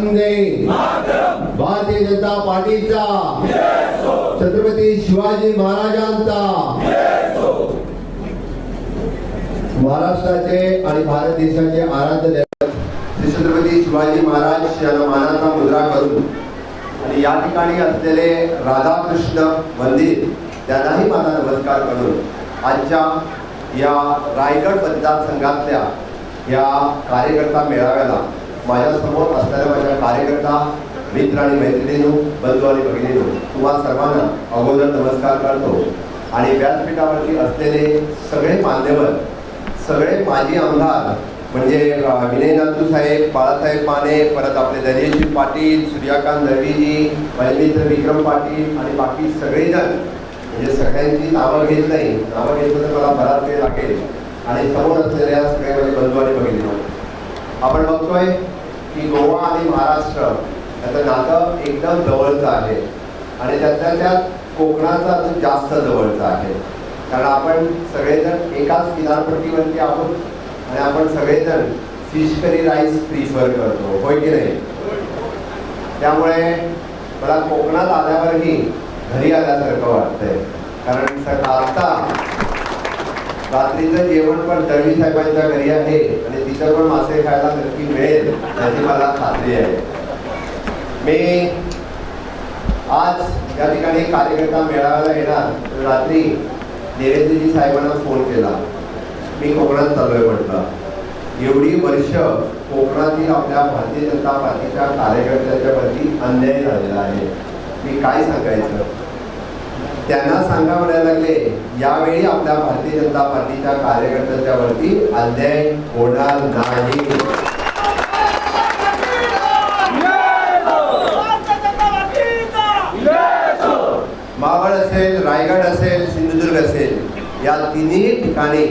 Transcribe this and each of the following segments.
वंदे भारतीय जनता पार्टीचा. छत्रपती शिवाजी महाराजांचा. महाराष्ट्राचे आणि भारत देशाचे आराध्य श्री छत्रपती शिवाजी महाराज यांना मानाचा मुद्रा करून आणि या ठिकाणी असलेले राधाकृष्ण मंदिर त्यांनाही माझा नमस्कार करून आजच्या या रायगड मतदारसंघातल्या या कार्यकर्ता मेळाव्याला माझ्यासमोर असणाऱ्या माझ्या कार्यकर्ता मित्र आणि मैत्रिणींनो बंधू आणि भगिनीनो तुम्हा सर्वांना अगोदर नमस्कार करतो. आणि व्यासपीठावरती असलेले सगळे मान्यवर सगळे माजी आमदार म्हणजे विनय नातू साहेब बाळासाहेब माने परत आपले धैर्यशील पाटील सूर्यकांत दळवीजी माझे मित्र विक्रम पाटील आणि बाकी सगळेजण म्हणजे सगळ्यांची नावं घेत नाही. नावं घेतलं तर मला बराच वेळ लागेल. आणि समोर असलेल्या सगळ्या माझे बंधू आणि भगिनी आपण बघतोय की गोवा आणि महाराष्ट्र याचं नातं एकदम जवळचं आहे. आणि त्यातल्या त्यात कोकणाचं अजून जास्त जवळचं आहे. कारण आपण सगळेजण एकाच किनारपट्टीवरती आहोत आणि आपण सगळेजण फिश करी राईस प्रिफर करतो. होय की नाही? त्यामुळे मला कोकणात आल्यावरही घरी आल्यासारखं वाटतंय. कारण सर आता रात्रीचं जेवण पण दळवी साहेबांच्या घरी आहे आणि तिथं पण मासे खायला नक्की मिळेल याची मला खात्री आहे. मी आज या ठिकाणी कार्यकर्ता मेळाव्याला येणार रात्री निरेंद्रजी साहेबांना फोन केला. मी कोकणात चाललोय म्हटलं. एवढी वर्ष कोकणातील आपल्या भारतीय जनता पार्टीच्या कार्यकर्त्यांच्या प्रती अन्याय झालेला आहे. मी काय सांगायचं? त्यांना सांगा म्हणायला लागले. यावेळी आपल्या भारतीय जनता पार्टीच्या कार्यकर्त्यांच्या वरती अन्याय होणार नाही. मावळ असेल रायगड असेल सिंधुदुर्ग असेल या तिन्ही ठिकाणी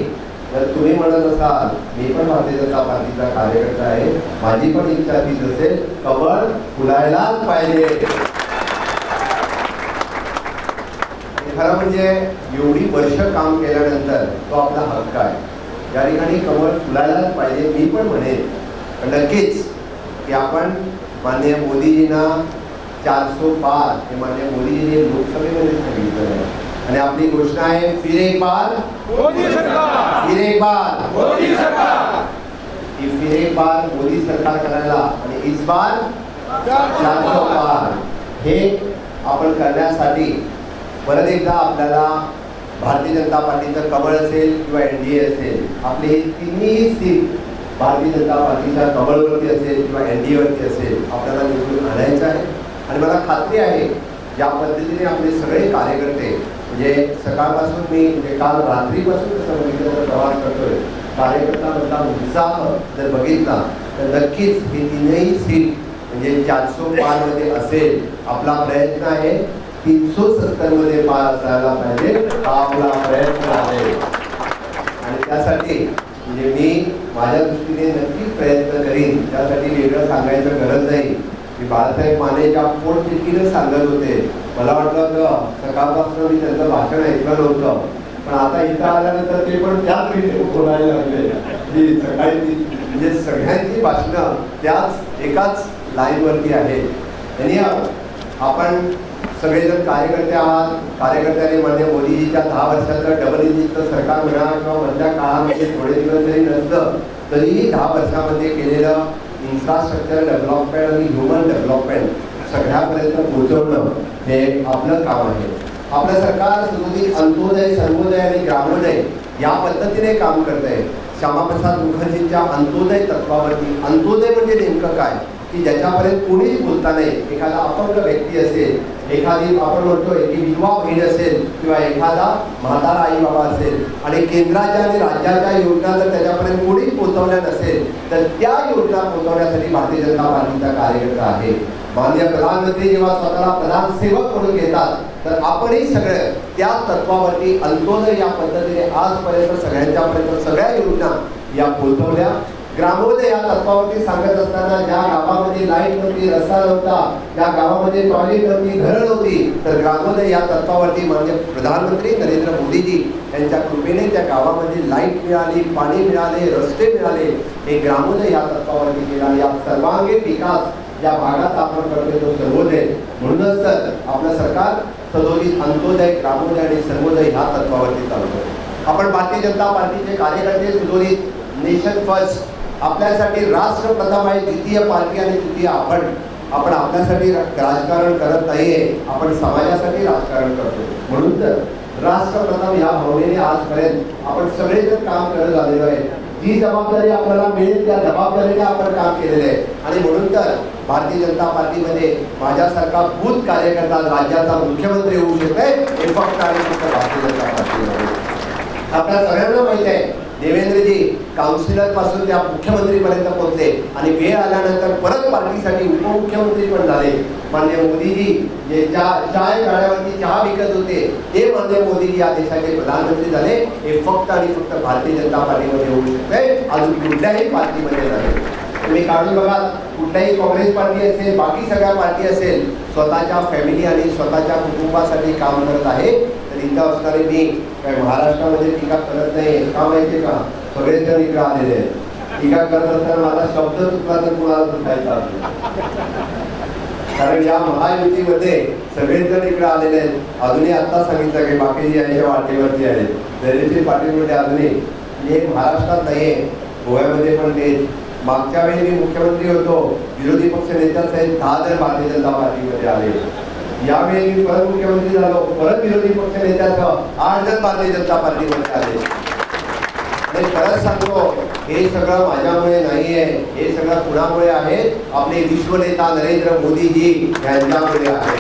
जर तुम्ही म्हणत असाल मी पण भारतीय जनता पार्टीचा कार्यकर्ता आहे माझी पण इच्छा तीच असेल कबर फुलायलाच पाहिजे आणि खरं म्हणजे एवढी वर्ष काम केल्यानंतर तो आपला हक्क आहे. या ठिकाणी कमळ फुलायलाच पाहिजे मी पण म्हणेन. पण नक्कीच की आपण माननीय मोदीजींना चारसो पार हे माननीय मोदीजींनी लोकसभेमध्ये सांगितलं आहे. आणि आपली घोषणा आहे फिर एक बार मोदी सरकार! फिर एक बार. मोदी सरकार! की फिर एक बार मोदी सरकार करायला आणि इस बार चारसो पार. हे आपण करण्यासाठी परत एकदा आपल्याला भारतीय जनता पार्टीचं कमळ असेल किंवा एन डी ए असेल आपली हे तिन्ही सीट भारतीय जनता पार्टीच्या कमळवरती असेल किंवा एन डी एवरती असेल आपल्याला निवडून आणायचं आहे. आणि मला खात्री आहे ज्या पद्धतीने आपले सगळे कार्यकर्ते म्हणजे सकाळपासून मी म्हणजे काल रात्रीपासून जसं बघितलं तर प्रवास करतोय. कार्यकर्त्यांमधला उत्साह जर बघितला तर नक्कीच हे तीनही सीट म्हणजे चारशे पाचमध्ये असेल आपला प्रयत्न आहे. तीनशे सत्तरमध्ये पार असायला पाहिजे हा आपला प्रयत्न आहे. आणि त्यासाठी म्हणजे मी माझ्या दृष्टीने नक्कीच प्रयत्न करीन. त्यासाठी वेगळं सांगायचं गरज नाही. मी बाळासाहेब माने ज्या पोटतिडकीनं सांगत होते. मला वाटलं होतं सकाळपासून मी त्यांचं भाषण ऐकलं नव्हतं. पण आता इथं आल्यानंतर ते पण त्याच रीतीने बोलायला लागले. की सकाळी म्हणजे सगळ्यांची भाषणं त्याच एकाच लाईनवरती आहे आणि आपण सगळेजण कार्यकर्ते आहात. कार्यकर्त्यांनी म्हणजे मोदीजीच्या दहा वर्षाचं डबल इंजिनचं सरकार म्हणा किंवा मधल्या काळामध्ये थोडे दिवस जरी नसलं तरीही दहा वर्षामध्ये केलेलं इन्फ्रास्ट्रक्चर डेव्हलपमेंट आणि ह्युमन डेव्हलपमेंट सगळ्यापर्यंत पोहोचवणं हे आपलं काम आहे. आपलं सरकार सुरुवाती अंत्योदय सर्वोदय आणि ग्रामोदय या पद्धतीने काम करत आहे श्यामाप्रसाद मुखर्जींच्या अंत्योदय तत्वावरती अंत्योदय म्हणजे नेमकं काय? की ज्याच्यापर्यंत कोणीही बोलता नाही एखादा अपंग व्यक्ती असेल एखादी आपण म्हणतो की विधवा बहीण असेल किंवा एखादा म्हातारा आई बाबा असेल आणि केंद्राच्या आणि राज्याच्या योजना जर त्याच्यापर्यंत कोणीही पोहोचवल्या नसेल तर त्या योजना पोहोचवण्यासाठी भारतीय जनता पार्टीचा कार्यकर्ता आहे. माननीय प्रधानमंत्री जेव्हा स्वतःला प्रधान सेवक म्हणून घेतात तर आपणही सगळं त्या तत्वावरती अंत्योदय या पद्धतीने आजपर्यंत सगळ्यांच्यापर्यंत सगळ्या योजना या पोहोचवल्या. ग्रामोदय या तत्वावरती सांगत असताना ज्या गावामध्ये लाइट नव्हती रस्ता नव्हता ज्या गावामध्ये टॉयलेट नव्हती घरं नव्हती तर ग्रामोदय या तत्वावरती म्हणजे प्रधानमंत्री नरेंद्र मोदीजी यांच्या कृपेने त्या गावामध्ये लाइट मिळाली पाणी मिळाले रस्ते मिळाले. हे ग्रामोदय या तत्वावरती केला या सर्वांगीण विकास ज्या भागात आपण करतोय तो सर्वोदय. म्हणूनच तर आपलं सरकार सदोदित अंत्योदय ग्रामोदय आणि सर्वोदय ह्या तत्वावरती चालतं आपण भारतीय जनता पार्टीचे कार्यकर्ते सुदोदित नेशन फर्स्ट आपल्यासाठी राष्ट्र प्रथम आहे द्वितीय पार्टी आणि तृतीय आपण आपण आपल्यासाठी राजकारण करत नाहीये. आपण समाजासाठी राजकारण करतो म्हणून तर राष्ट्र प्रथम या भावनेने आजपर्यंत आपण सगळेजण काम करत आलेलो आहे. जी जबाबदारी आपल्याला मिळेल त्या जबाबदारीने आपण काम केलेलं आहे. आणि म्हणून तर भारतीय जनता पार्टीमध्ये माझ्यासारखा भूत कार्यकर्ता राज्याचा मुख्यमंत्री होऊ शकते हे फक्त आणि फक्त भारतीय जनता पार्टीमध्ये. आपल्या सगळ्यांना माहीत आहे. देवेंद्रजी काउन्सिलरपासून त्या मुख्यमंत्रीपर्यंत पोहोचले. आणि वेळ आल्यानंतर परत पार्टीसाठी उपमुख्यमंत्री पण झाले. मान्य मोदीजी जे ज्या चाय गाड्यावरती चहा विकत होते ते मान्य मोदीजी या देशाचे प्रधानमंत्री झाले. हे फक्त आणि फक्त भारतीय जनता पार्टीमध्ये होऊ शकते. अजून कुठल्याही पार्टीमध्ये झाले तुम्ही काढून बघा कुठल्याही काँग्रेस पार्टी असेल बाकी सगळ्या पार्टी असेल स्वतःच्या फॅमिली आणि स्वतःच्या कुटुंबासाठी काम करत आहे. टीका असणारे मी काय महाराष्ट्रामध्ये टीका करत नाही का माहितीये का? सगळेच जण इकडे आलेले आहेत. टीका करत असताना माझा शब्द चुकला तर कुणाला चुकायचा असेल. कारण या महायुतीमध्ये सगळेजण इकडे आलेले आहेत. अजूनही आता सांगितलं की बाकीची यांच्या वाटेवरती आहेत. दरेची पाटीलमध्ये अजूनही हे महाराष्ट्रात नाहीये गोव्यामध्ये पण ते मागच्या वेळी मी मुख्यमंत्री होतो. विरोधी पक्ष नेत्यासहित दहा जण भारतीय जनता पार्टीमध्ये आले. यावेळी झालो, परत विरोधी पक्ष नेत्यासह आठ जण भारतीय जनता पार्टीमध्ये आले आणि सांगतो, हे सगळं माझ्यामुळे नाहीये, हे सगळं कुणामुळे आहे? आपले विश्वनेता नरेंद्र मोदीजी यांच्यामुळे आहे.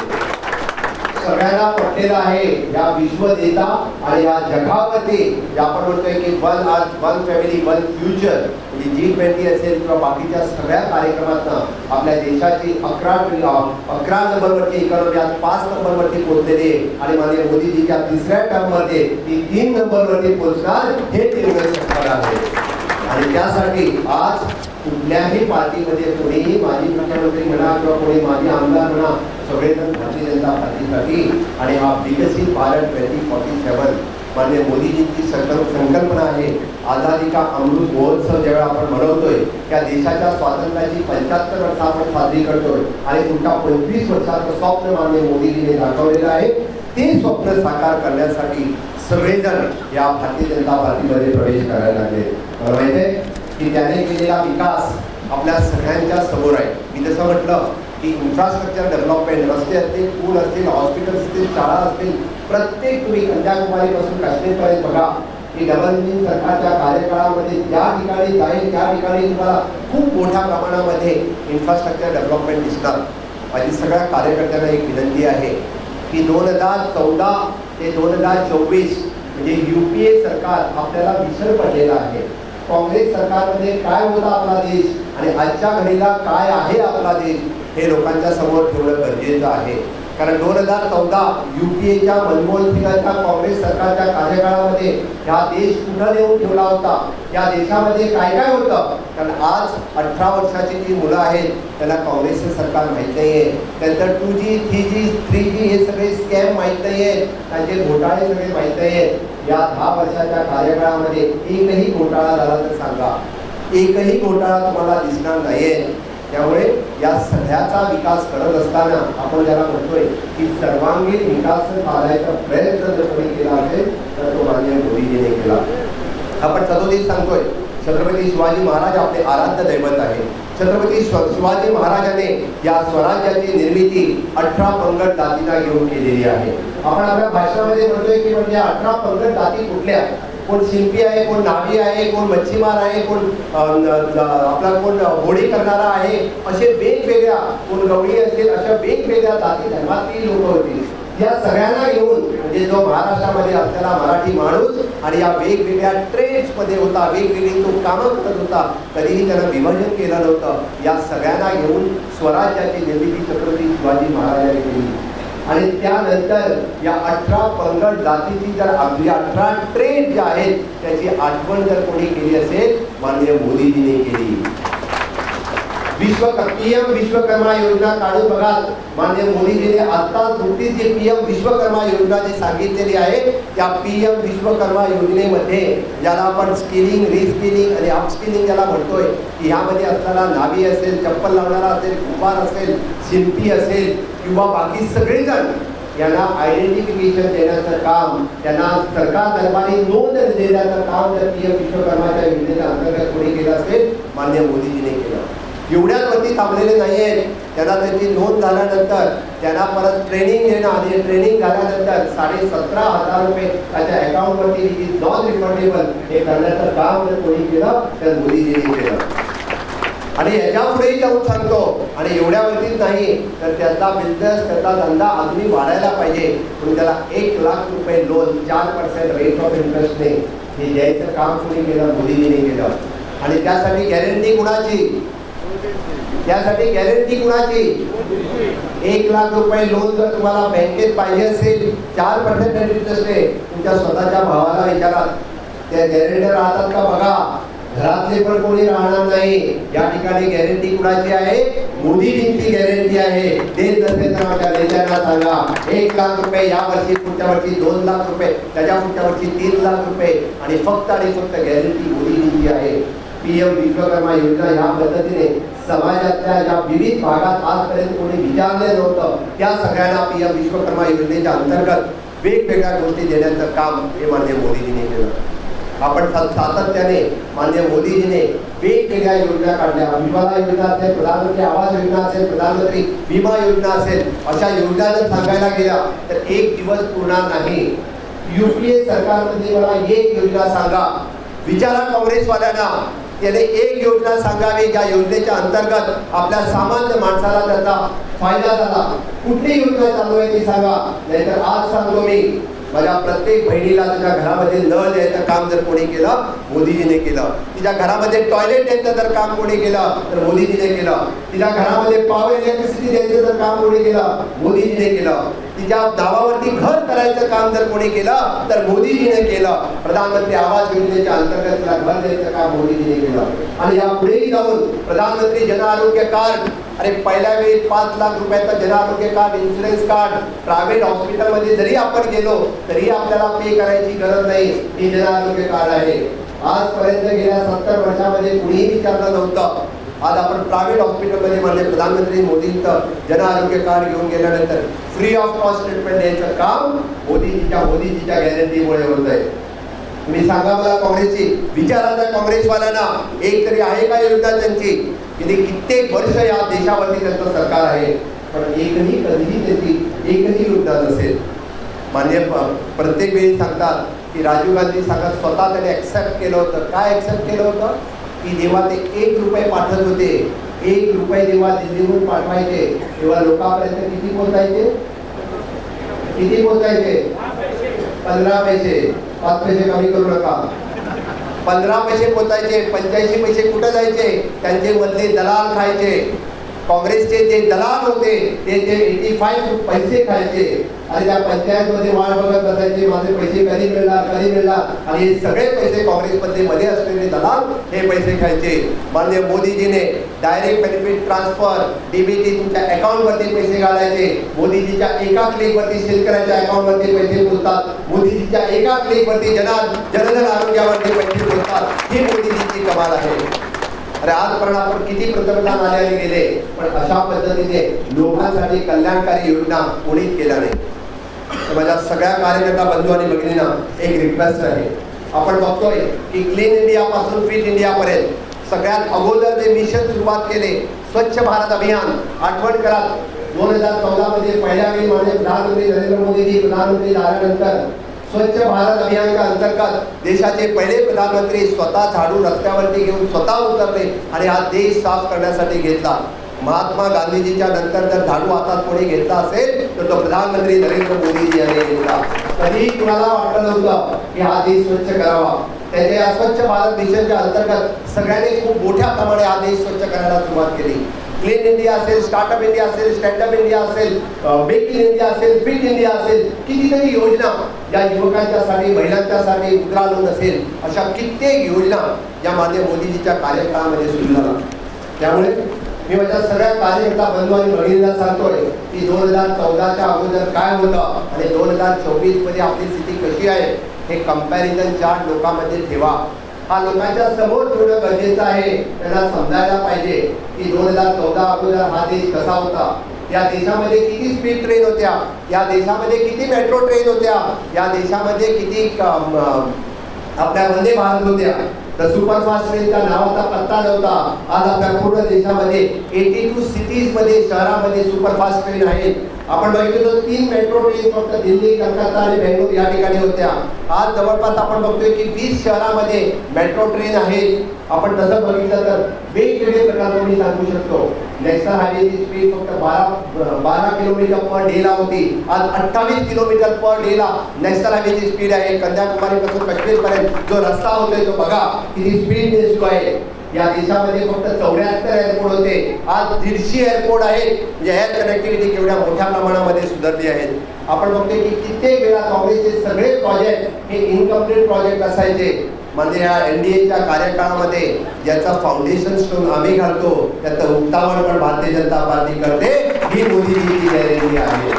सगळ्यांना पटलेलं आहे, या विश्वनेता आणि या आपण म्हणतोय की one earth, one family, one future G twenty असेल किंवा बाकीच्या सगळ्या कार्यक्रमातनं आपल्या देशाची अकरा अकरा नंबरवरची इकॉनॉमी आज पाच नंबरवरती पोहोचलेली आहे. आणि माननीय मोदीजीच्या तिसऱ्या टर्ममध्ये ती तीन नंबरवरती पोहोचणार हे निर्णय सरकार आहे. आणि त्यासाठी आज कुठल्याही पार्टीमध्ये कोणीही माजी मुख्यमंत्री म्हणा किंवा कोणी माजी आमदार म्हणा सगळेजण भारतीय जनता पार्टीसाठी. आणि हा विकसित भारत ट्वेंटी फॉर्टी सेवन माननीय मोदीजींची संकल्प संकल्पना आहे आझादी का अमृत महोत्सव ज्यावेळा आपण मनवतोय त्या देशाच्या स्वातंत्र्याची पंच्याहत्तर वर्ष आपण साजरी करतोय आणि पुढच्या पंचवीस वर्षाचं स्वप्न माननीय मोदीजीने दाखवलेलं आहे ते स्वप्न साकार करण्यासाठी सगळेजण या भारतीय जनता पार्टीमध्ये प्रवेश करायला लागले. मला माहिती आहे की त्याने केलेला विकास आपल्या सगळ्यांच्या समोर आहे. मी जसं म्हटलं की इन्फ्रास्ट्रक्चर डेव्हलपमेंट रस्ते असतील पूल असतील हॉस्पिटल असतील शाळा असतील प्रत्येक तुम्ही कन्याकुमारीपासून काश्मीरपर्यंत बघा की डबल इंजिन सरकारच्या कार्यकाळामध्ये ज्या ठिकाणी जाईल त्या ठिकाणी तुम्हाला खूप मोठ्या प्रमाणामध्ये इन्फ्रास्ट्रक्चर डेव्हलपमेंट दिसणार माझी सगळ्या कार्यकर्त्यांना एक विनंती आहे की दोन हजार चौदा ते दोन हजार चोवीस म्हणजे यू पी ए सरकार आपल्याला विसर पडलेला आहे. काँग्रेस सरकारमध्ये काय होता आपला देश आणि आजच्या घडीला काय आहे आपला देश हे लोकांच्या समोर ठेवणं गरजेचं आहे. कारण दोन हजार चौदा युपीएच्या मनमोहन सिंगांच्या काँग्रेस सरकारच्या कार्यकाळामध्ये हा देश कुठं नेऊन ठेवला होता. या देशामध्ये काय काय होतं? कारण आज अठरा वर्षाची जी मुलं आहेत त्यांना काँग्रेसचं सरकार माहीत आहे नंतर two G three G three G हे सगळे स्कॅम माहीत नाहीये. त्यांचे घोटाळे सगळे माहीत आहेत या दहा वर्षाच्या कार्यकाळामध्ये एकही घोटाळा झाला तर सांगा. एकही घोटाळा तुम्हाला दिसणार नाहीये. त्यामुळे या सगळ्याचा विकास करत असताना आपण ज्याला म्हणतोय की सर्वांगीण विकास साधायचा प्रयत्न जर कोणी केला असेल तर तो माननीय मोदीजीने केला. आपण सदोदित सांगतोय छत्रपती शिवाजी महाराज आपले आराध्य दैवत आहे छत्रपती शिवाजी महाराजाने या स्वराज्याची निर्मिती अठरा पंगड जातींना घेऊन केलेली आहे. आपण आपल्या भाषणामध्ये म्हणतोय की म्हणजे अठरा पंगड जाती कुठल्या? कोण शिंपी आहे कोण नावी आहे कोण मच्छीमार आहे कोण आपला कोण होळी करणारा आहे असे वेगवेगळ्या कोण गवळी असेल अशा वेगवेगळ्या जाती धर्मातील लोक होती. या सगळ्यांना घेऊन म्हणजे जो महाराष्ट्रामध्ये असलेला मराठी माणूस आणि या वेगवेगळ्या ट्रेड्समध्ये होता वेगवेगळी तो कामं करत होता कधीही त्यानं विभाजन केलं नव्हतं. या सगळ्यांना घेऊन स्वराज्याची निर्मिती छत्रपती शिवाजी महाराजांनी केली. आणि त्यानंतर या अठरा पंगड जातीची जर आपली अठरा ट्रेड ज्या आहेत त्याची आठवण जर कोणी केली असेल माननीय मोदीजीने केली. विश्व पीएम विश्वकर्मा योजना काढून बघा माननीय मोदीजीने आता नुकतीच जी पीएम विश्वकर्मा योजना जी सांगितलेली आहे, त्या पीएम विश्वकर्मा योजनेमध्ये ज्याला आपण स्किलिंग, रिस्किलिंग आणि अपस्किलिंग ज्याला म्हणतोय, की ह्यामध्ये असताना नावी असेल, चप्पल लावणारा असेल, कुंभार असेल, शिल्पी असेल किंवा बाकी सगळेजण यांना आयडेंटिफिकेशन देण्याचं काम, त्यांना सरकार दरबारी नोंद देण्याचं काम जर पीएम विश्वकर्माच्या योजनेच्या अंतर्गत कोणी केलं असेल मान्य मोदीजीने केलं. एवढ्याच वरती थांबलेले नाही आहेत त्यांना त्यांची नोंद झाल्यानंतर त्यांना परत ट्रेनिंग देणं आणि ट्रेनिंग झाल्यानंतर साडे सतरा हजार रुपये त्याच्या अकाउंटवरती इज नॉन रिफंडेबल हे करण्याचं काम जर कोणी केलं तर मोदीजींनी केलं. आणि याच्या पुढेही जाऊन सांगतो आणि एवढ्यावरतीच नाही तर त्याचा बिझनेस त्याचा धंदा अजूनही वाढायला पाहिजे. म्हणून त्याला एक लाख रुपये लोन चार पर्सेंट रेट ऑफ इंटरेस्टने हे द्यायचं काम कोणी केलं मोदीजीने केलं. आणि त्यासाठी गॅरंटी कुणाची? त्यासाठी गॅरंटी कुणाची? एक लाख रुपये लोन जर तुम्हाला बँकेत पाहिजे असेल चार पर्सेंट इंटरेस्ट आहे तुमच्या स्वतःच्या भावाला विचारा. त्या गॅरंटर राहतात का बघा. घरातले पण कोणी राहणार नाही. या ठिकाणी गॅरंटी कुणाची आहे? मोदीजींची गॅरंटी आहे. देत नसेल तर आमच्या नेत्यांना सांगा. एक लाख रुपये या वर्षी पुढच्या वर्षी दोन लाख रुपये त्याच्या पुढच्या वर्षी तीन लाख रुपये. आणि फक्त आणि फक्त गॅरंटी मोदीजींची आहे. पीएम विश्वकर्मा योजना या पद्धतीने समाजातल्या ज्या विविध भागात आजपर्यंत कोणी विचारले नव्हतं त्या सगळ्यांना पीएम विश्वकर्मा योजनेच्या अंतर्गत वेगवेगळ्या गोष्टी देण्याचं काम हे माननीय मोदीजीने केलं. आपण सातत्याने माननीय मोदीजीने वेगवेगळ्या योजना काढल्या. विमाला योजना असेल प्रधानमंत्री आवास योजना असेल प्रधानमंत्री विमा योजना असेल अशा योजना जर सांगायला गेल्या तर एक दिवस पुरणार नाही. युपीए सरकारमध्ये मला एक योजना सांगा. विचारा काँग्रेसवाल्यांना. त्याने एक योजना सांगावी ज्या योजनेच्या अंतर्गत आपल्या सामान्य माणसाला त्याचा फायदा झाला. कुठली योजना चालू आहे ती सांगा. नाहीतर आज सांगतो मी माझ्या प्रत्येक बहिणीला तुझ्या घरामध्ये नळ द्यायचं काम जर कोणी केलं मोदीजीने केलं. तिच्या घरामध्ये टॉयलेट द्यायचं जर काम कोणी केलं तर मोदीजीने केलं. तिच्या घरामध्ये पॉवर इलेक्ट्रिसिटी द्यायचं जर काम कोणी केलं मोदीजीने केलं. तिच्या नावावरती घर करायचं काम जर कोणी केलं तर मोदीजीने केलं. प्रधानमंत्री आवास योजनेच्या अंतर्गत तिला घर द्यायचं काम मोदीजीने केलं. आणि या पुढेही जाऊन प्रधानमंत्री जन आरोग्य कार्ड अरे पहिल्या वेळी पाच लाख रुपयाचा Jan Arogya card insurance card private हॉस्पिटलमध्ये जरी आपण गेलो तरी आपल्याला पे करायची गरज नाही. हे जन आरोग्य कार्ड आहे. आजपर्यंत गेल्या सत्तर वर्षामध्ये कुणीही विचारलं नव्हतं. आज आपण प्रायव्हेट हॉस्पिटलमध्ये म्हणजे प्रधानमंत्री मोदींचं जन आरोग्य कार्ड घेऊन गेल्यानंतर फ्री ऑफ कॉस्ट ट्रीटमेंट द्यायचं काम मोदीजीच्या मोदीजीच्या गॅरंटीमुळे होत आहे. तुम्ही सांगा मला काँग्रेसची विचारांना काँग्रेसवाल्यांना एक तरी आहे का योजना त्यांची गेली कित्येक वर्ष या देशावरती त्यांचं सरकार आहे पण एकही कधीही त्याची एकही योजना नसेल. मान्य प्रत्येक वेळी सांगतात की राजीव गांधी सांगत स्वतः त्याने ऍक्सेप्ट केलं होतं. काय ऍक्सेप्ट केलं होतं? की जेव्हा ते एक रुपये पाठवत होते एक रुपये जेव्हा दिल्लीहून पाठवायचे. तेव्हा लोकांपर्यंत किती पोहोचायचे? किती पोहोचायचे? पंधरा पैसे. पाच पैसे कमी करू नका. पंधरा पैसे पोचायचे पंच्याऐंशी पैसे कुठं जायचे? त्यांचे मधले दलाल खायचे. काँग्रेसचे जे दलाल होते ते जे एटी फाईव्ह पैसे खायचे. आणि त्या पंचायतमध्ये वाट बघत बसायचे माझे पैसे कधी मिळणार कधी मिळणार? आणि हे सगळे पैसे काँग्रेसमध्ये मध्ये असलेले दलाल हे पैसे खायचे. माननीय मोदीजीने डायरेक्ट बेनिफिट ट्रान्सफर डीबीटी तुमच्या अकाउंटवरती पैसे घालायचे. मोदीजीच्या एका क्लिकवरती शेतकऱ्याच्या अकाउंटवरती पैसे पोहोचतात मोदीजीच्या एका क्लिकवरती जना जनधन आरोग्यावरती पैसे पोहोचतात ही मोदीजीची कमाल आहे. अरे आजपर्यंत आपण किती पंतप्रधान आले गेले पण अशा पद्धतीने लोकांसाठी कल्याणकारी योजना कोणीच केल्या नाही. तर माझ्या सगळ्या कार्यकर्ता बंधू आणि भगिनींना एक रिक्वेस्ट आहे. आपण बघतोय की क्लीन इंडियापासून फिट इंडियापर्यंत सगळ्यात अगोदर जे मिशन सुरुवात केले स्वच्छ भारत अभियान आठवण करा दोन हजार चौदा मध्ये पहिल्या वेळी माझे प्रधानमंत्री नरेंद्र मोदीजी प्रधानमंत्री झाल्यानंतर स्वच्छ भारत अभियानच्या अंतर्गत देशाचे पहिले प्रधानमंत्री स्वतः झाडू रस्त्यावरती घेऊन स्वतः उतरले आणि हा देश साफ करण्यासाठी घेतला. महात्मा गांधीजीच्या नंतर जर झाडू हातात कोणी घेतला असेल तर तो प्रधानमंत्री नरेंद्र मोदीजी यांनी घेतला कधीही कुणाला वाटलं नव्हतं की हा देश स्वच्छ करावा. त्याच्या या स्वच्छ भारत मिशनच्या अंतर्गत सगळ्यांनी खूप मोठ्या प्रमाणे हा देश स्वच्छ करायला सुरुवात केली. क्लीन इंडिया असेल स्टार्टअप इंडिया असेल स्टँडअप इंडिया असेल मेक इन इंडिया असेल फिट इंडिया असेल कितीतरी योजना या युवकांच्यासाठी महिलांच्यासाठी मुद्रा लोन असेल अशा कित्येक योजना या मान्य मोदीजीच्या कार्यकाळामध्ये सुरू झाला त्यामुळे मी माझ्या सगळ्या कार्यकर्ता बंधू आणि भगिनींना सांगतोय की दोन हजार चौदाच्या अगोदर काय होतं आणि दोन हजार चोवीसमध्ये आपली स्थिती कशी आहे हे कंपॅरिझन चार्ट लोकांमध्ये ठेवा. हा लोकांच्या समोर ठेवणं गरजेचं आहे. त्यांना समजायला पाहिजे की दोन हजार चौदा अगोदर हा देश कसा होता. या देशामध्ये किती स्पीड ट्रेन होत्या? या देशामध्ये किती मेट्रो ट्रेन होत्या? या देशामध्ये किती आपल्या वंदे भारत होत्या? तर सुपरफास्ट रेलचा नावाचा पत्ता नव्हता. आज आपल्या पूर्ण देशामध्ये एटी टू सिटीजमध्ये शहरामध्ये सुपरफास्ट ट्रेन आहेत आपण बघितलं तर तीन मेट्रो ट्रेन फक्त दिल्ली कलकत्ता आणि बेंगळूर या ठिकाणी होत्या. आज जवळपास आपण बघतोय की वीस शहरामध्ये मेट्रो ट्रेन आहेत. आपण तसं बघितलं तर वेगवेगळे प्रकार मी सांगू शकतो. नॅशनल हायवेची स्पीड फक्त बारा बारा किलोमीटर पर डेला होती. आज अठ्ठावीस किलोमीटर पर डेला नॅशनल हायवेची स्पीड आहे कन्याकुमारी पासून काश्मीर पर्यंत जो रस्ता होतोय तो बघा किती स्पीड सुरू आहे. या देशामध्ये फक्त चौऱ्याहत्तर एअरपोर्ट होते. आज दीडशे एअरपोर्ट आहेत. म्हणजे एअर कनेक्टिव्हिटी केवढ्या मोठ्या प्रमाणामध्ये सुधारली आहेत. आपण बघतोय की कित्येक वेळा काँग्रेसचे सगळे प्रोजेक्ट हे इनकम्प्लीट प्रोजेक्ट असायचे. म्हणजे या एन डी एच्या कार्यकाळामध्ये ज्याचा फाउंडेशन स्टोन आम्ही घालतो त्याचं उक्तावण पण भारतीय जनता पार्टी करते. ही मोदीजीची गॅरंटी आहे.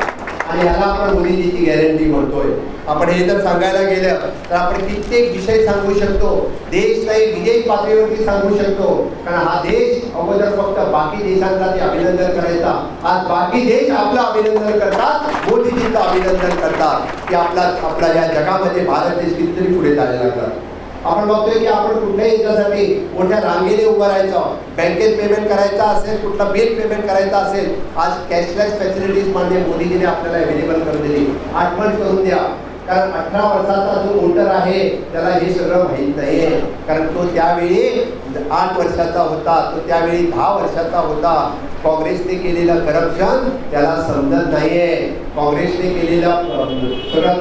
आणि याला आपण मोदीजीची गॅरंटी म्हणतोय. आपण हे जर सांगायला गेलं तर आपण कित्येक विषय सांगू शकतो. देश नाही विदेश पातळीवरती सांगू शकतो. कारण हा देश अगोदर फक्त बाकी देशांचा ते अभिनंदन करायचा. आज बाकी देश आपलं अभिनंदन करतात मोदीजीचं अभिनंदन करतात. की आपला आपला या जगामध्ये भारत देश कितीतरी पुढे जायला लागतात आपण बघतोय की आपण कुठल्याही याच्यासाठी मोठ्या रांगेने उभं राहायचं. बँकेत पेमेंट करायचा असेल कुठला बिल पेमेंट करायचा असेल आज कॅशलेस फॅसिलिटीज मान्य मोदीजीने आपल्याला अवेलेबल करून दिली. आठवण करून द्या. कारण अठरा वर्षाचा जो वोटर आहे त्याला हे सगळं माहीत आहे. कारण तो त्यावेळी आठ वर्षाचा होता तो त्यावेळी दहा वर्षाचा होता. काँग्रेसने केलेलं करप्शन त्याला समजत नाहीये. काँग्रेसने केलेलं अं, सगळं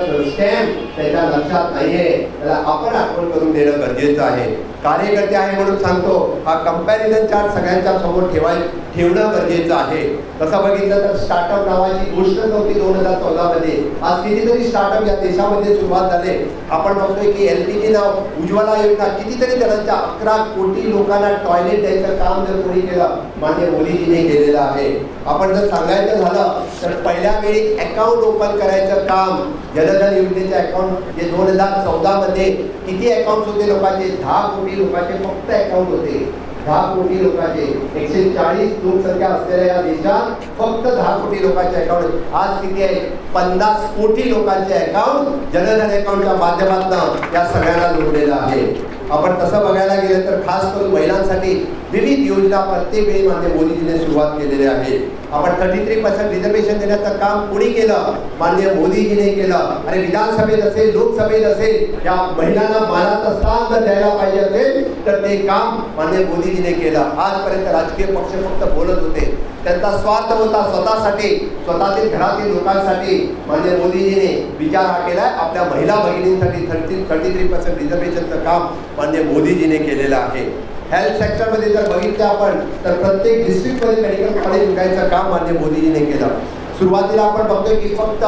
त्याच्या लक्षात नाहीये. त्याला आपण आठवण करून देणं गरजेचं आहे. कार्यकर्ते आहे म्हणून सांगतो हा कंपॅरिझन चार्ट सगळ्यांच्या समोर ठेवायचा. ठेवणं गरजेचं आहे. तसं बघितलं तर स्टार्टअप नावाची गोष्ट नव्हती दोन हजार चौदामध्ये आज कितीतरी स्टार्टअप या देशामध्ये सुरुवात झाले. आपण बघतोय की एल पी जी नाव उज्ज्वला योजना कितीतरी जणांच्या अकरा कोटी लोकांना टॉयलेट द्यायचं काम जर कोणी केलं मान्य मोदीजीने केलेलं आहे. आपण जर सांगायचं झालं तर पहिल्या वेळी अकाउंट ओपन करायचं काम जनधन योजनेचे अकाउंट जे दोन हजार चौदामध्ये किती अकाउंट होते लोकांचे? दहा कोटी लोकांचे फक्त अकाउंट होते. दहा कोटी लोकांचे एकशे चाळीस लोकसंख्या असलेल्या या देशात फक्त दहा कोटी लोकांचे अकाउंट आज किती आहे? पन्नास कोटी लोकांचे अकाउंट जनधन अकाउंटच्या माध्यमातून या सगळ्यांना जोडलेलं आहे. आपण तसं बघायला गेलं तर खास करून महिलांसाठी विविध योजना प्रत्येक वेळी माझे मोदीजीने सुरुवात केलेली आहे. आपण थर्टी थ्री पर्सेंट रिझर्वेशन देण्याचं काम कुणी केलं? मान्य मोदीजीने केलं. आणि विधानसभेत असेल लोकसभेत असेल या महिलांना मानाचा स्थान जर द्यायला पाहिजे असेल तर ते काम मान्य मोदीजीने केलं. आजपर्यंत राजकीय पक्ष फक्त बोलत होते. त्यांचा स्वार्थ होता स्वतःसाठी स्वतःतील घरातील लोकांसाठी. माननीय मोदीजीने विचार हा केलाय. आपल्या महिला भगिनींसाठी थर्टी थर्टी थ्री पर्सेंट रिझर्वेशनचं काम मान्य मोदीजीने केलेलं आहे. हेल्थ सेक्टरमध्ये जर बघितलं आपण तर प्रत्येक डिस्ट्रिक्टमध्ये मेडिकल कॉलेज उघडायचं काम मान्य मोदीजीने केलं. सुरुवातीला आपण बघतोय की फक्त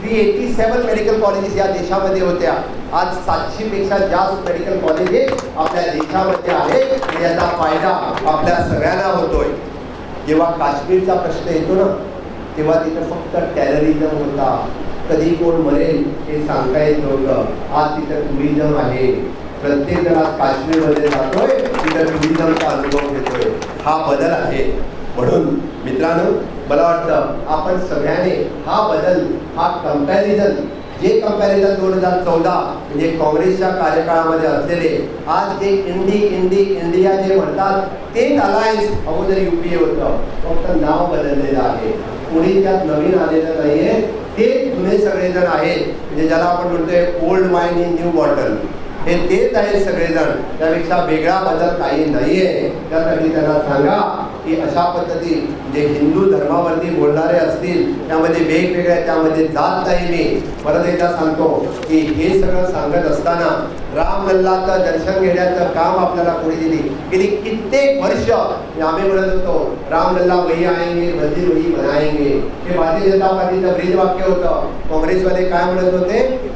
three eighty seven medical colleges या देशामध्ये होत्या. आज सातशे पेक्षा जास्त मेडिकल कॉलेजेस आपल्या देशामध्ये आहेत याचा फायदा आपल्या सगळ्यांना होतोय. जेव्हा काश्मीरचा प्रश्न येतो ना तेव्हा तिथं फक्त टेररिझम होता. कधी कोण मरेल हे सांगता येत नव्हतं. आज तिथं टुरिझम आहे. प्रत्येक जण आज काश्मीरमध्ये जातोय. तिथं टुरिझमचा अनुभव घेतोय. हा बदल आहे. म्हणून मित्रांनो मला वाटतं आपण सगळ्याने हा बदल हा कंपॅरिझन जे कंपॅरिझन दोन हजार चौदा म्हणजे काँग्रेसच्या कार्यकाळामध्ये असलेले आज जे इंडी इंडी इंडिया जे म्हणतात तेच अलायन्स अगोदर युपीए होतं. फक्त नाव बदललेलं आहे. कोणी त्यात नवीन आलेलं नाहीये. ते जुने सगळेजण आहेत. म्हणजे ज्याला आपण म्हणतोय old wine in new bottle हे तेच आहे सगळेजण. त्यापेक्षा वेगळा बदल काही नाहीये. त्यासाठी त्यांना सांगा की अशा पद्धती जे हिंदू धर्मावरती बोलणारे असतील त्यामध्ये वेगवेगळ्या त्यामध्ये जात नाही मी. परत एकदा सांगतो की हे सगळं सांगत असताना राम लल्लाचं दर्शन घेण्याचं काम आपल्याला कोणी दिली? गेली कित्येक वर्ष आम्ही म्हणत होतो राम लल्ला वही आएंगे मंदिर वही बनाएंगे. हे भारतीय जनता पार्टीचं ब्रीज वाक्य होतं. काँग्रेसवाले काय म्हणत होते?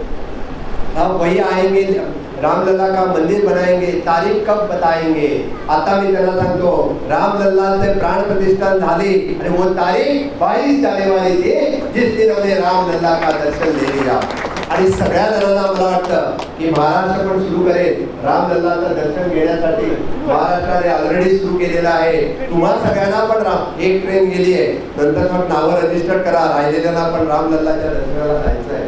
वही आएंगे रामलला का मंदिर बनाएंगे तारीख कब बताएंगे? आता मी त्यांना सांगतो रामलल्लाचे प्राण प्रतिष्ठान झाले आणि वो तारीख बावीस जानेवारी ते जिस दिन हमने रामलल्ला का दर्शन ले लिया। आणि सगळ्या जणांना मला वाटतं की महाराष्ट्र पण सुरू करेल रामलल्लाचं दर्शन घेण्यासाठी. महाराष्ट्राने ऑलरेडी सुरू केलेलं आहे. तुम्हा सगळ्यांना पण राम एक ट्रेन गेली आहे. नंतर मग नावं रजिस्टर करा राहिलेल्यांना पण रामलल्लाच्या दर्शनाला जायचं आहे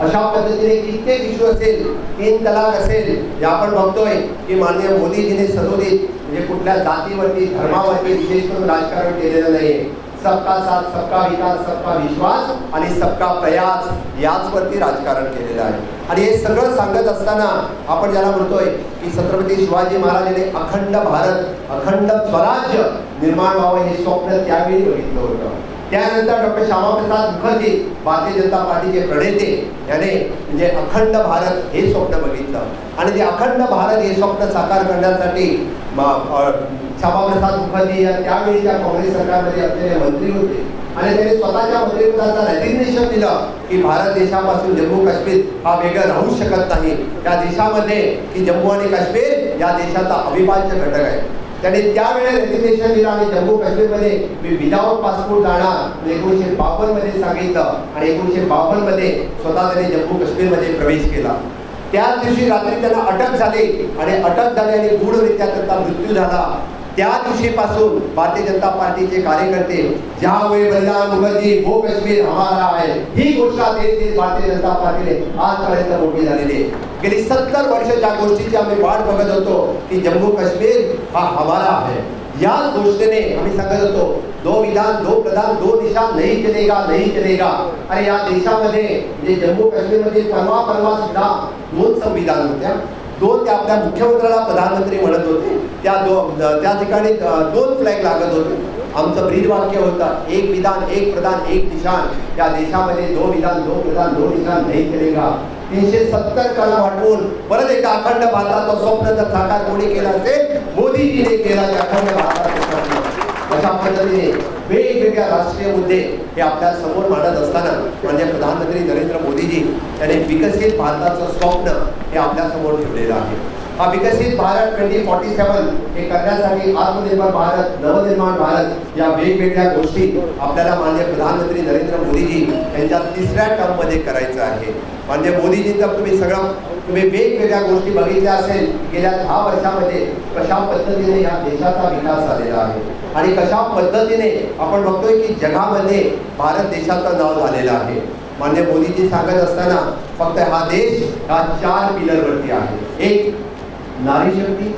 अशा पद्धतीने कित्येक इश्यू असेल तीन तलाक असेल जे आपण बघतोय की माननीय मोदीजीने सदोदित म्हणजे कुठल्या जातीवरती धर्मावरती विशेष करून राजकारण केलेलं नाहीये. सबका साथ सबका विकास सबका विश्वास आणि सबका प्रयास याचवरती राजकारण केलेलं आहे. आणि हे सगळं सांगत असताना आपण ज्याला म्हणतोय की छत्रपती शिवाजी महाराजांनी अखंड भारत अखंड स्वराज्य निर्माण व्हावं हे स्वप्न त्यावेळी बघितलं होतं. त्यानंतर डॉक्टर श्यामाप्रसाद मुखर्जी भारतीय जनता पार्टीचे प्रणेते. याने म्हणजे अखंड भारत हे स्वप्न बघितलं. आणि ते अखंड भारत हे स्वप्न साकार करण्यासाठी श्यामाप्रसाद मुखर्जी या त्यावेळीच्या काँग्रेस सरकारमध्ये असलेले मंत्री होते. आणि त्यांनी स्वतःच्या मंत्रिपदाचं रेजिग्नेशन दिलं की भारत देशापासून जम्मू काश्मीर हा वेगळं राहू शकत नाही. त्या देशामध्ये की जम्मू आणि काश्मीर या देशाचा अविभाज्य घटक आहे. त्याने त्यावेळेला रेजिग्नेशन दिलं आणि जम्मू काश्मीरमध्ये मी विदाऊट पासपोर्ट जाणार एकोणीशे बावन्नमध्ये सांगितलं आणि एकोणीशे बावन्नमध्ये स्वतः त्याने जम्मू काश्मीरमध्ये प्रवेश केला. त्याच दिवशी रात्री त्यांना अटक झाली आणि अटक झाली आणि गूढरित्या त्यांचा मृत्यू झाला. भारतीय जनता पार्टीचे कार्यकर्ते, ज्या बलिदान मुखर्जी वो काश्मीर हमारा आहे, ही घोषणा देत भारतीय जनता पार्टीने आजपर्यंत मोठी झालेली आहे. गेली सत्तर वर्ष ज्या गोष्टीची आम्ही वाट बघत होतो, की जम्मू काश्मीर हा हमारा आहे. याच घोषणेने आम्ही सांगत होतो, दो विधान, दो प्रधान, दो दिशा, नाही चलेगा नाही चलेगा. आणि या देशामध्ये, म्हणजे जम्मू काश्मीरमध्ये परवा परवा सुद्धा दोन संविधान होत्या. दोन त्या आपल्या मुख्यमंत्र्याला प्रधानमंत्री म्हणत होते. त्या दो त्या ठिकाणी दोन फ्लॅग लागत होते. आमचं ब्रीद वाक्य होतं एक विधान एक प्रधान एक निशान. या देशामध्ये दो विधान दो प्रधान दो निशान नाही केलेगा. तीनशे सत्तर कलम हटवून परत एकदा अखंड भारताचं स्वप्न जर साकार कोणी केलं असेल मोदीजीने केला अखंड भारताचं. अशा पद्धतीने वेगवेगळ्या राष्ट्रीय मुद्दे हे आपल्यासमोर मांडत असताना म्हणजे प्रधानमंत्री नरेंद्र मोदीजी यांनी विकसित भारताचं स्वप्न हे आपल्यासमोर ठेवलेलं आहे. हा विकसित भारत ट्वेंटी फॉर्टी सेवन हे करण्यासाठी आत्मनिर्भर भारत नवनिर्माण भारत या वेगवेगळ्या गोष्टी आपल्याला माननीय प्रधानमंत्री नरेंद्र मोदीजी यांच्या तिसऱ्या टर्ममध्ये करायचं आहे. माननीय मोदीजींचा तुम्ही सगळं तुम्ही वेगवेगळ्या गोष्टी बघितल्या असेल गेल्या दहा वर्षामध्ये कशा पद्धतीने या देशाचा विकास झालेला आहे आणि कशा पद्धतीने आपण बघतोय की जगामध्ये भारत देशाचं नाव झालेलं आहे. मान्य मोदीजी सांगत असताना फक्त हा देश हा चार पिलरवरती आहे. एक नारी शक्ती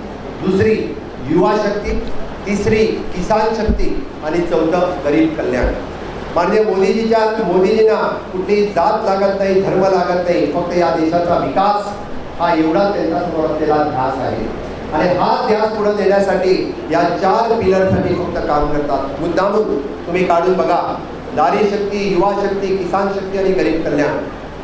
दुसरी युवा शक्ती तिसरी किसान शक्ती आणि चौथं गरीब कल्याण. माननीय मोदीजीच्या मोदीजींना कुठली जात लागत नाही धर्म लागत नाही फक्त या देशाचा विकास हा एवढा त्यांचा समोर असलेला ध्यास आहे. आणि हा ध्यास पुढे देण्यासाठी या चार पिलरसाठी फक्त काम करतात. मुद्दामून तुम्ही काढून बघा नारी शक्ती युवा शक्ती किसान शक्ती आणि गरीब कल्याण.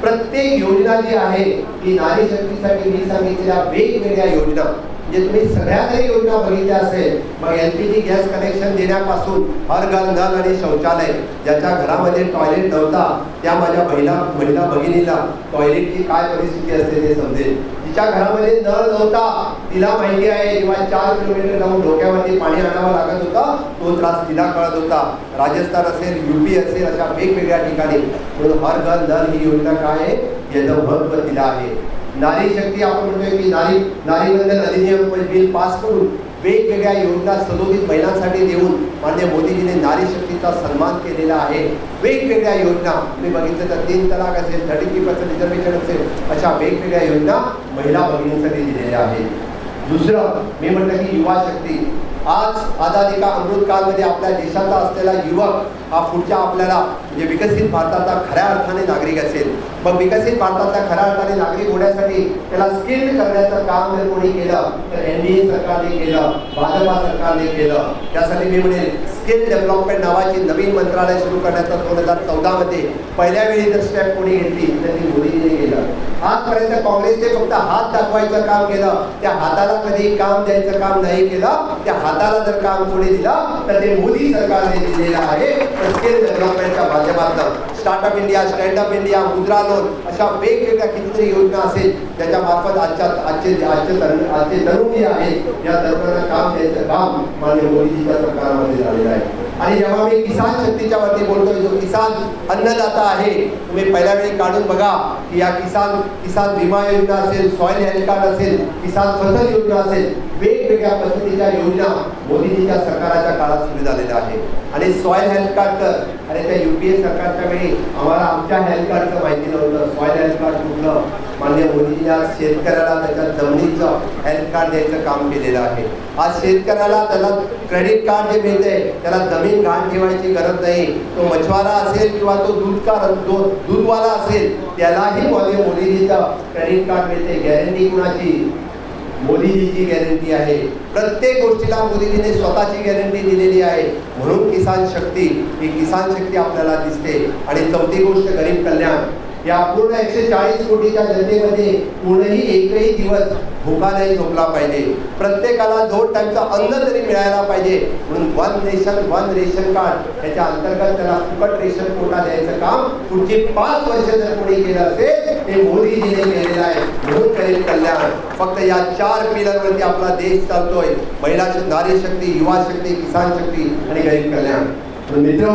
प्रत्येक योजना जी आहे ती नारी शक्तीसाठी मी सांगितलेल्या वेगवेगळ्या योजना. म्हणजे तुम्ही सगळ्या योजना बघितल्या असेल मग L P G gas connection देण्यापासून हर घर नल आणि शौचालय ज्याच्या घरामध्ये टॉयलेट नव्हता त्या माझ्या महिला महिला भगिनीला टॉयलेटची काय परिस्थिती असते ते समजेल. तिच्या घरामध्ये नळ नव्हता. तिला माहिती आहे किंवा चार किलोमीटर जाऊन डोक्यामध्ये पाणी आणावं लागत होता. तो त्रास तिला कळत होता. राजस्थान असेल युपी असेल अशा वेगवेगळ्या ठिकाणी. म्हणून हर घर नल ही योजना काय आहे? याचं महत्त्व तिला आहे. नारी शक्ती आपण म्हणतोय की नारी नारी बंधन अधिनियम बिल पास करून वेगवेगळ्या योजना सदोदित महिलांसाठी देऊन मान्य मोदीजीने नारी शक्तीचा सन्मान केलेला आहे. वेगवेगळ्या योजना तुम्ही बघितलं तर तीन तलाक असेल थर्टी थ्री पर्सेंट रिझर्वेशन असेल अशा वेगवेगळ्या योजना महिला भगिनींसाठी दिलेल्या आहेत. दुसरं मी म्हटलं की युवा शक्ती. आज आझादी का अमृत काळमध्ये आपल्या देशाचा असलेला युवक हा पुढच्या आपल्याला म्हणजे विकसित भारताचा खऱ्या अर्थाने नागरिक असेल. मग विकसित भारताचा खऱ्या अर्थाने नागरिक होण्यासाठी त्याला स्किल करण्याचं काम जर कोणी केलं तर एन डी ए सरकारने केलं भाजपा सरकारने केलं. त्यासाठी मी म्हणेल स्किल डेव्हलपमेंट नावाची नवीन मंत्रालय सुरू करण्याचा दोन हजार चौदामध्ये पहिल्या वेळी जर स्टेप कोणी घेतली तर ती मोदीजीने आजपर्यंत काँग्रेसने फक्त हात दाखवायचं काम केलं. त्या हाताला कधी काम द्यायचं काम नाही केलं. त्या हाताला जर काम कोणी दिलं तर ते मोदी सरकारने दिलेलं आहे. स्किल डेव्हलपमेंटच्या माध्यमातून startup India standup India Mudra loan अशा वेगवेगळ्या कितीतरी योजना असेल त्याच्या मार्फत आजच्या आजचे आजचे तरुण आजचे तरुण जे आहेत या तरुणांना काम द्यायचं काम माननीय मोदीजीच्या सरकारमध्ये झालेलं आहे. आणि जेव्हा मी किसान शक्तीच्या वरती बोलतोय जो किसान अन्नदाता आहे तुम्ही पहिल्या वेळी काढून बघा की या किसान किसान विमा योजना असेल सॉइल हेल्थ कार्ड असेल किसान फसल योजना असेल वेगवेगळ्या पद्धतीच्या योजना मोदीजीच्या सरकाराच्या काळात सुरू झालेल्या आहे आणि सॉइल हेल्थ कार्ड तर आणि त्या युपीए सरकारच्या वेळी आम्हाला आमच्या हेल्थ कार्डचं माहिती नव्हतं. सॉइल हेल्थ कार्ड कुठलं? मान्य मोदीजी आज शेतकऱ्याला त्याच्या जमिनीचं हेल्थ कार्ड द्यायचं काम केलेलं आहे. आज शेतकऱ्याला त्याला क्रेडिट कार्ड जे मिळते त्याला जमीन घाण ठेवायची गरज नाही. तो मछवारा असेल किंवा तो दूधकार तो दूधवाला असेल त्यालाही मान्य मोदीजीचं क्रेडिट कार्ड मिळते गॅरंटी कुणाची? मोदीजीची गॅरंटी आहे. प्रत्येक गोष्टीला मोदीजीने स्वतःची गॅरंटी दिलेली आहे. म्हणून किसान शक्ती ही किसान शक्ती आपल्याला दिसते. आणि चौथी गोष्ट गरीब कल्याण. या पूर्ण एकशे चाळीस कोटीच्या जनतेमध्ये कोणीही एकही दिवस भुका नाही झोपला पाहिजे. प्रत्येकाला दोन टाइमचं अन्न तरी मिळायला पाहिजे. म्हणून one nation one ration card याच्या अंतर्गत त्याला फुकट रेशन कोटा द्यायचं काम पुढची पाच वर्ष जर कोणी केलं असेल ते मोदीजीने केलेलं आहे. म्हणून करेल कल्याण फक्त या चार पिलरवरती आपला देश चालतोय. महिला नारी शक्ती युवा शक्ती किसान शक्ती आणि गरीब कल्याण. मित्र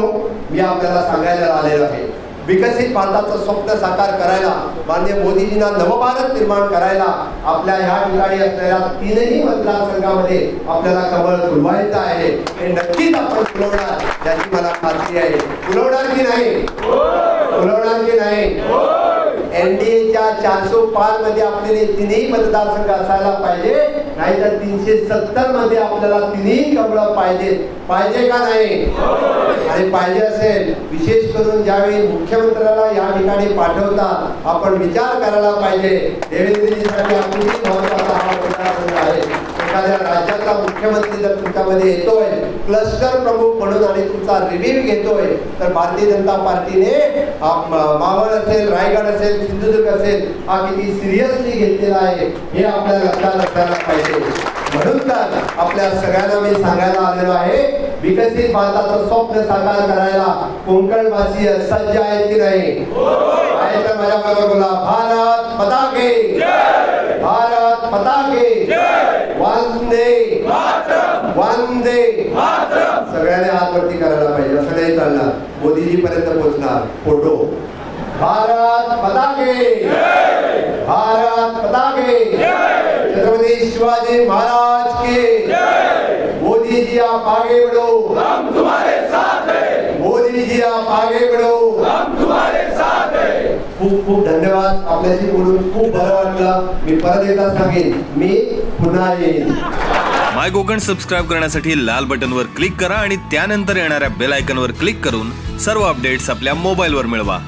मी आपल्याला सांगायला आलेलो आहे. विकसित भारताचं स्वप्न साकार करायला माननीय मोदीजींना नवभारत निर्माण करायला आपल्या ह्या ठिकाणी असलेल्या तीनही मतदारसंघामध्ये आपल्याला कमळ फुलवायचं आहे. हे नक्कीच आपण फुलवणार याची मला खात्री आहे. फुलवणार की नाही? फुलवणार की नाही? एनडीएच्या चारशे पाच मध्ये आपल्याला तिन्ही मतदारसंघ असायला पाहिजे. नाहीतर तीनशे सत्तरमध्ये आपल्याला तिन्ही कमळं पाहिजे. पाहिजे का नाही? आणि पाहिजे असेल. विशेष करून ज्यावेळी मुख्यमंत्र्याला या ठिकाणी पाठवतात आपण विचार करायला पाहिजे. देवेंद्रजीसाठी आपली महत्त्वाचा हा मतदारसंघ आहे. एखाद्या राज्याचा मुख्यमंत्री जर तुमच्यामध्ये येतोय क्लस्टर प्रमुख म्हणून आणि तुमचा रिव्ह्यू घेतोय तर भारतीय जनता पार्टीने मावळ असेल रायगड असेल सिंधुदुर्ग असेल हा किती सिरियसली घेतलेला आहे हे आपल्या लक्षात असायला पाहिजे. म्हणून तर आपल्या सगळ्यांना मी सांगायला आलेलो आहे विकसित भारताचं स्वप्न साकार करायला कोकणवासी सज्ज आहेत की नाही? आहे तर माझ्या बरोबर बोला भारत पताके. भारत पताके. वंदे वंदे सगळ्यांनी हात वरती करायला पाहिजे असं नाही चालणार. मोदीजी पर्यंत पोहोचणार. फोटो. भारत पताके. भारत पताके. छत्रपती शिवाजी महाराज के. मोदी जी आप आगे बढ़ो. हम तुम्हारे साथ हैं. मोदी जी आप आगे बढ़ो हम तुम्हारे साथ हैं खूप खूप धन्यवाद. आपल्याशी बोलून खूप बरं वाटलं. मी परत एकदा सांगेन मी पुन्हा येईन. माय कोकण सबस्क्राईब करण्यासाठी लाल बटनवर क्लिक करा आणि त्यानंतर येणाऱ्या बेल आयकनवर क्लिक करून सर्व अपडेट्स आपल्या मोबाईलवर मिळवा.